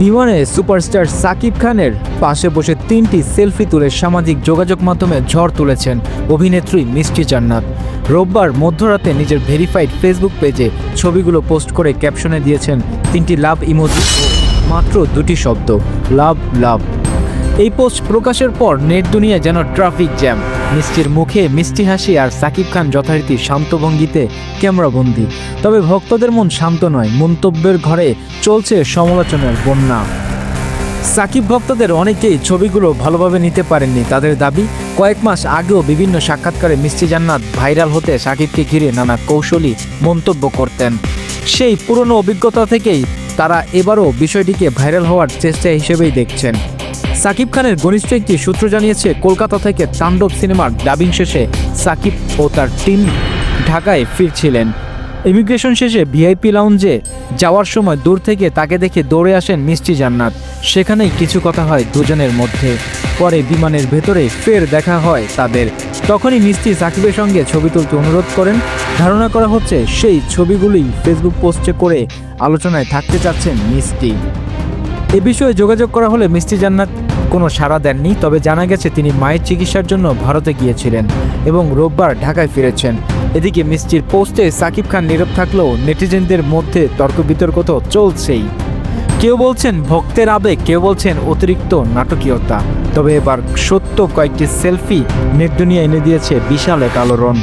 বিমানে সুপারস্টার সাকিব খানের পাশে বসে তিনটি সেলফি তুলে সামাজিক যোগাযোগ মাধ্যমে ঝড় তুলেছেন অভিনেত্রী মিষ্টি জান্নাত। রোববার মধ্যরাতে নিজের ভেরিফাইড ফেসবুক পেজে ছবিগুলো পোস্ট করে ক্যাপশনে দিয়েছেন তিনটি লাভ ইমোজি মাত্র দুটি শব্দ, লাভ লাভ। এই পোস্ট প্রকাশের পর নেট দুনিয়া যেন ট্রাফিক জ্যাম। মিষ্টির মুখে মিষ্টি হাসি আর সাকিব খান যথারীতি শান্ত ভঙ্গিতে ক্যামেরাবন্দি। তবে ভক্তদের মন শান্ত নয়, মন্তব্যের ঘরে চলছে সমালোচনার বন্যা। সাকিব ভক্তদের অনেকেই ছবিগুলো ভালোভাবে নিতে পারেননি। তাদের দাবি, কয়েক মাস আগেও বিভিন্ন সাক্ষাৎকারে মিষ্টি জান্নাত ভাইরাল হতে সাকিবকে ঘিরে নানা কৌশলী মন্তব্য করতেন। সেই পুরনো অভিজ্ঞতা থেকেই তারা এবারও বিষয়টিকে ভাইরাল হওয়ার চেষ্টা হিসেবেই দেখছেন। সাকিব খানের ঘনিষ্ঠ একটি সূত্র জানিয়েছে, কলকাতা থেকে তাণ্ডব সিনেমার ডাবিং শেষে সাকিব ও তার টিম ঢাকায় ফিরছিলেন। ইমিগ্রেশন শেষে ভিআইপি লাউঞ্জে যাওয়ার সময় দূর থেকে তাকে দেখে দৌড়ে আসেন মিষ্টি জান্নাত। সেখানেই কিছু কথা হয় দুজনের মধ্যে। পরে বিমানের ভেতরে ফের দেখা হয় তাদের। তখনই মিষ্টি সাকিবের সঙ্গে ছবি তুলতে অনুরোধ করেন। ধারণা করা হচ্ছে, সেই ছবিগুলি ফেসবুক পোস্টে করে আলোচনায় থাকতে চাচ্ছেন মিষ্টি। এ বিষয়ে যোগাযোগ করা হলে মিষ্টি জান্নাত কোনো সাড়া দেননি, তবে জানা গেছে তিনি মায়ের চিকিৎসার জন্য ভারতে গিয়েছিলেন এবং রোববার ঢাকায় ফিরেছেন। এদিকে মিষ্টির পোস্টে সাকিব খান নীরব থাকলেও নেটিজেনদের মধ্যে তর্ক বিতর্ক তো চলছেই। কেউ বলছেন ভক্তের আবেগ, কেউ বলছেন অতিরিক্ত নাটকীয়তা। তবে এবার সত্য কয়েকটি সেলফি নেট দুনিয়া এনে দিয়েছে বিশাল এক আলোড়ন।